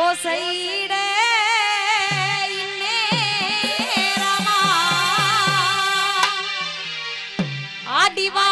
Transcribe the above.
ஓசையிட ஆடிவா